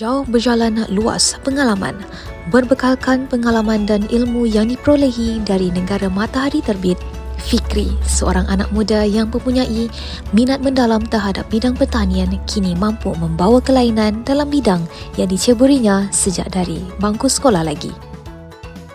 Jauh berjalan luas pengalaman, berbekalkan pengalaman dan ilmu yang diperolehi dari negara matahari terbit, Fikri, seorang anak muda yang mempunyai minat mendalam terhadap bidang pertanian kini mampu membawa kelainan dalam bidang yang diceburinya sejak dari bangku sekolah lagi.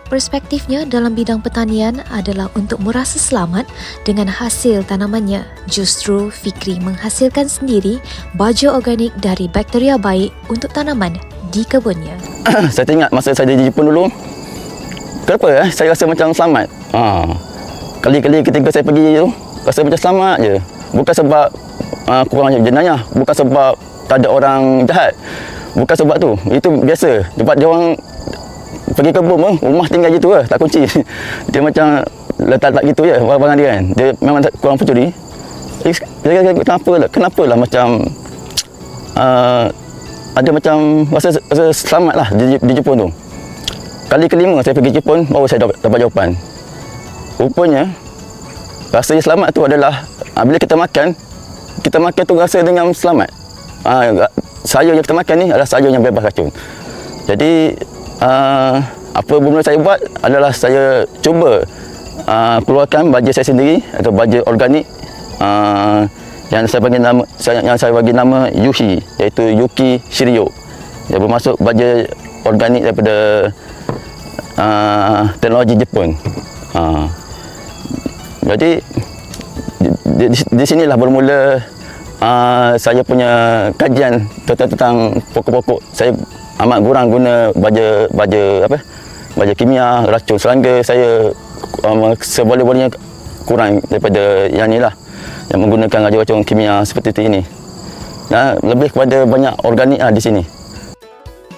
Perspektifnya dalam bidang pertanian adalah untuk merasa selamat dengan hasil tanamannya. Justru Fikri menghasilkan sendiri baju organik dari bakteria baik untuk tanaman di kebunnya. saya teringat masa saya di Jepun dulu. Kenapa eh? Saya rasa macam selamat. Ha. kali-kali ketika saya pergi tu rasa macam selamat je. Bukan sebab uh, kurang jenayah. Bukan sebab tak ada orang jahat. Bukan sebab tu. Itu biasa. Sebab dia orang pergi kebun pun rumah tinggal gitu lah tak kunci. Dia macam letak-letak gitu je barang-barang dia kan. Dia memang tak, kurang pencuri. Eh, dia kata kenapa lah kenapa lah macam uh, ada macam rasa, rasa selamat lah di, di Jepun tu. Kali kelima saya pergi Jepun baru saya dapat, jawapan. Rupanya rasa selamat tu adalah uh, bila kita makan kita makan tu rasa dengan selamat. Uh, sayur yang kita makan ni adalah sayur yang bebas racun. Jadi uh, apa benda saya buat adalah saya cuba uh, keluarkan baja saya sendiri atau baja organik uh, yang saya bagi nama saya, yang saya bagi nama Yuhi iaitu Yuki Shiryo dia bermaksud baja organik daripada uh, teknologi Jepun. Uh, jadi di, di, di sinilah bermula uh, saya punya kajian tentang, tentang pokok-pokok saya amat kurang guna baja baja apa? Baja kimia racun serangga. Saya um, seboleh-bolehnya kurang daripada yang ni lah. Yang menggunakan racun-racun kimia seperti ini. Dan lebih kepada banyak organik lah di sini.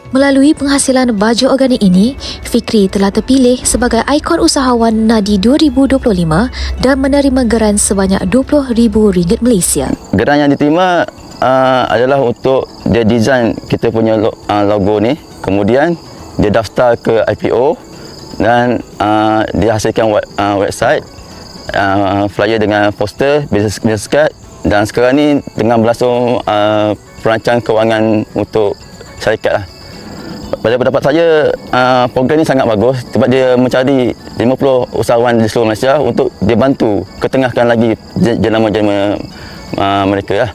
Melalui penghasilan baju organik ini, Fikri telah terpilih sebagai ikon usahawan Nadi 2025 dan menerima geran sebanyak RM20,000 Malaysia. Geran yang diterima uh, adalah untuk dia design kita punya uh, logo ni. Kemudian dia daftar ke IPO dan uh, dia hasilkan web, uh, website, uh, flyer dengan poster, business, business card dan sekarang ni dengan berlangsung uh, perancang kewangan untuk syarikat lah pada pendapat saya uh, program ini sangat bagus sebab dia mencari 50 usahawan di seluruh Malaysia untuk dia bantu ketengahkan lagi jenama-jenama uh, mereka lah.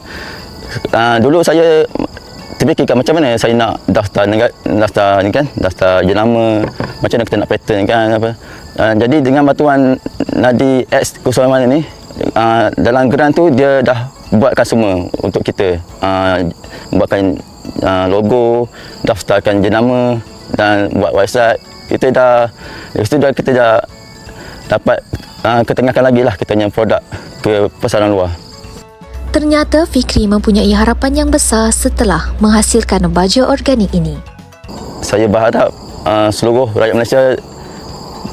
Uh, dulu saya terfikirkan macam mana saya nak daftar daftar ni kan daftar jenama macam mana kita nak pattern kan apa uh, jadi dengan bantuan Nadi X Kusuman ini uh, dalam geran tu dia dah buatkan semua untuk kita uh, buatkan uh, logo, daftarkan jenama dan buat website. Kita dah dari situ dah kita dah dapat uh, ketengahkan lagi lah kita punya produk ke pasaran luar. Ternyata Fikri mempunyai harapan yang besar setelah menghasilkan baju organik ini. Saya berharap uh, seluruh rakyat Malaysia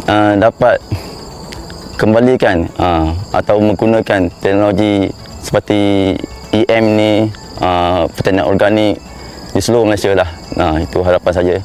uh, dapat kembalikan uh, atau menggunakan teknologi seperti EM ni, uh, pertanian organik di seluruh Malaysia lah. Nah, itu harapan saya.